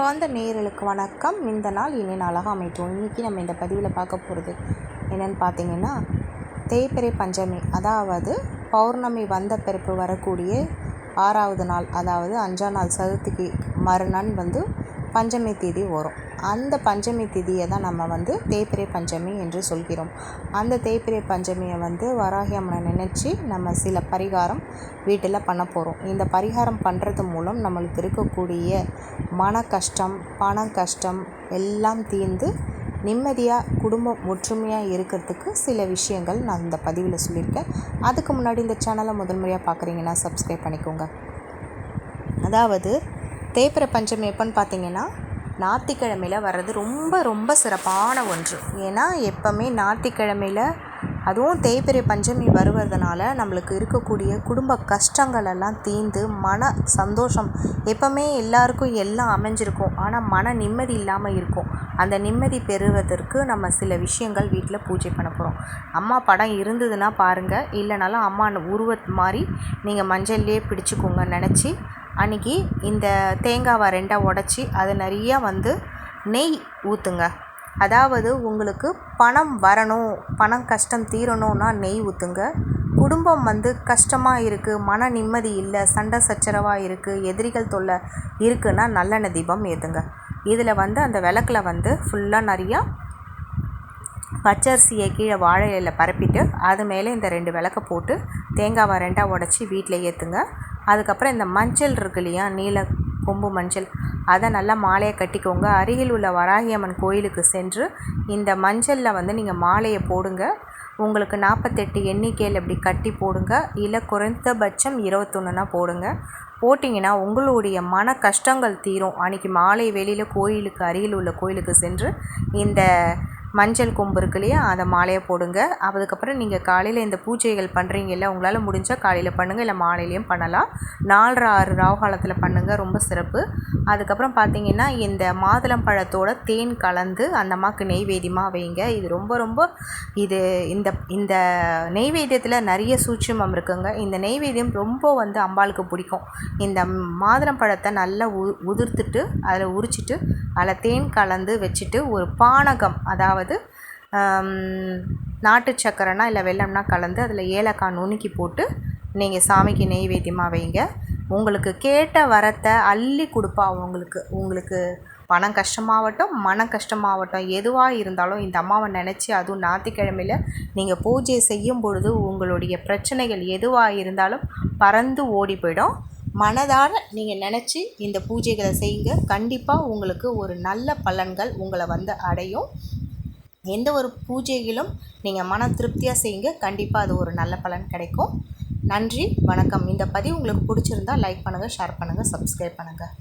அன்பார்ந்த நேயர்களுக்கு வணக்கம். இந்த நாள் இனி நாளாக அமைப்போம் இன்றைக்கி நம்ம இந்த பதிவில் பார்க்க போகிறது என்னென்னு பார்த்தீங்கன்னா தேய்பிறை பஞ்சமி அதாவது பௌர்ணமி வந்த பிறப்பு வரக்கூடிய ஆறாவது நாள் அதாவது அஞ்சாம் நாள் சதுர்த்திக்கு மறுநாள் வந்து பஞ்சமி தேதி வரும். அந்த பஞ்சமி திதியை தான் நம்ம வந்து தேய்பிறை பஞ்சமி என்று சொல்கிறோம். அந்த தேய்பிறை பஞ்சமியை வந்து வராகி அம்மனை நினச்சி நம்ம சில பரிகாரம் வீட்டில் பண்ண போகிறோம் இந்த பரிகாரம் பண்ணுறது மூலம் நம்மளுக்கு இருக்கக்கூடிய மன கஷ்டம் பண கஷ்டம் எல்லாம் தீர்ந்து நிம்மதியாக குடும்பம் ஒற்றுமையாக இருக்கிறதுக்கு சில விஷயங்கள் நான் இந்த பதிவில் சொல்லியிருக்கேன். அதுக்கு முன்னாடி இந்த சேனலை முதல் முறையாக பார்க்குறீங்கன்னா சப்ஸ்கிரைப் பண்ணிக்கோங்க. அதாவது தேய்பிறை பஞ்சமி எப்போன்னு பார்த்தீங்கன்னா ஞாத்திக்கிழமையில் வர்றது ரொம்ப ரொம்ப சிறப்பான ஒன்று. ஏன்னா எப்போவுமே ஞாத்திக்கிழமையில் அதுவும் தேய்பிறை பஞ்சமி வருவதனால நம்மளுக்கு இருக்கக்கூடிய குடும்ப கஷ்டங்கள் எல்லாம் தீர்ந்து மன சந்தோஷம் எப்போவுமே எல்லாருக்கும் எல்லாம் அமைஞ்சிருக்கும். ஆனால் மன நிம்மதி இல்லாமல் இருக்கும். அந்த நிம்மதி பெறுவதற்கு நம்ம சில விஷயங்கள் வீட்டில் பூஜை பண்ண போகிறோம் அம்மா படம் இருந்ததுன்னா பாருங்கள் இல்லைனாலும் அம்மா உருவத் மாதிரி நீங்கள் மஞ்சள்லேயே பிடிச்சிக்கோங்க நினச்சி அன்றைக்கி இந்த தேங்காவை ரெண்டாக உடச்சி அது நிறையா வந்து நெய் ஊற்றுங்க அதாவது உங்களுக்கு பணம் வரணும் பணம் கஷ்டம் தீரணும்னா நெய் ஊற்றுங்க குடும்பம் வந்து கஷ்டமாக இருக்குது மன நிம்மதி இல்லை சண்டை சச்சரவாக இருக்குது எதிரிகள் தொல்லை இருக்குன்னா நல்லெண்ணெய் தீபம் ஏற்றுங்க இதில் வந்து அந்த விளக்கில் வந்து ஃபுல்லாக நிறையா பச்சரிசியை கீழே வாழை இலையில் பரப்பிட்டு அது மேலே இந்த ரெண்டு விளக்க போட்டு தேங்காவை ரெண்டாக உடச்சி வீட்டில் ஏற்றுங்க அதுக்கப்புறம் இந்த மஞ்சள் இருக்கு இல்லையா நீல கொம்பு மஞ்சள் அதை நல்லா மாலையை கட்டிக்கோங்க. அருகில் உள்ள வராகியம்மன் கோயிலுக்கு சென்று இந்த மஞ்சளில் வந்து நீங்கள் மாலையை போடுங்க. உங்களுக்கு நாற்பத்தெட்டு எண்ணிக்கையில் இப்படி கட்டி போடுங்க. இல்லை குறைந்தபட்சம் இருபத்தொன்னுனா போடுங்க. போட்டிங்கன்னா உங்களுடைய மன கஷ்டங்கள் தீரும். அன்றைக்கி மாலை வெளியில் கோயிலுக்கு அருகில் உள்ள கோயிலுக்கு சென்று இந்த மஞ்சள் கொம்பு இருக்கு இல்லையா? அதை மாலையை போடுங்க. அதுக்கப்புறம் நீங்கள் காலையில் இந்த பூஜைகள் பண்ணுறீங்கல்ல உங்களால் முடிஞ்சால் காலையில் பண்ணுங்கள் இல்லை மாலையிலையும் பண்ணலாம். நாலரை ஆறு ராவு காலத்தில் பண்ணுங்கள் ரொம்ப சிறப்பு. அதுக்கப்புறம் பார்த்தீங்கன்னா இந்த மாதுளம்பழத்தோட தேன் கலந்து அந்த அம்மாவுக்கு நெய்வேதியமாக வைங்க. இது ரொம்ப ரொம்ப இது இந்த இந்த நெய்வேத்தியத்தில் நிறைய சூட்சமம் இருக்குங்க. இந்த நெய்வேத்தியம் ரொம்ப வந்து அம்பாளுக்கு பிடிக்கும். இந்த மாதுளம்பழத்தை நல்லா உ உதிர்த்துட்டு அதில் உரிச்சிட்டு அதில் தேன் கலந்து வச்சுட்டு ஒரு பானகம் அதாவது அதாவது நாட்டு சக்கரைனா இல்லை வெள்ளம்னா கலந்து அதில் ஏலக்காய் நுணுக்கி போட்டு நீங்கள் சாமிக்கு நெய்வேத்தியமாக வைங்க. உங்களுக்கு கேட்ட வரத்தை அள்ளி கொடுப்பா உங்களுக்கு உங்களுக்கு பணம் கஷ்டமாகட்டும் மன கஷ்டமாகட்டும் எதுவாக இருந்தாலும் இந்த அம்மாவை நினச்சி அதுவும் ஞாயிற்றுக்கிழமையில் நீங்கள் பூஜை செய்யும் பொழுது உங்களுடைய பிரச்சனைகள் எதுவாக இருந்தாலும் பறந்து ஓடி போயிடும். மனதார நீங்கள் நினச்சி இந்த பூஜைகளை செய்யுங்க. கண்டிப்பாக உங்களுக்கு ஒரு நல்ல பலன்கள் உங்களை வந்து அடையும். எந்த ஒரு பூஜைகளும் நீங்கள் மன திருப்தியாக செய்யுங்க. கண்டிப்பாக அது ஒரு நல்ல பலன் கிடைக்கும். நன்றி வணக்கம். இந்த பதிவு உங்களுக்கு பிடிச்சிருந்தா லைக் பண்ணுங்கள் ஷேர் பண்ணுங்கள் சப்ஸ்கிரைப் பண்ணுங்கள்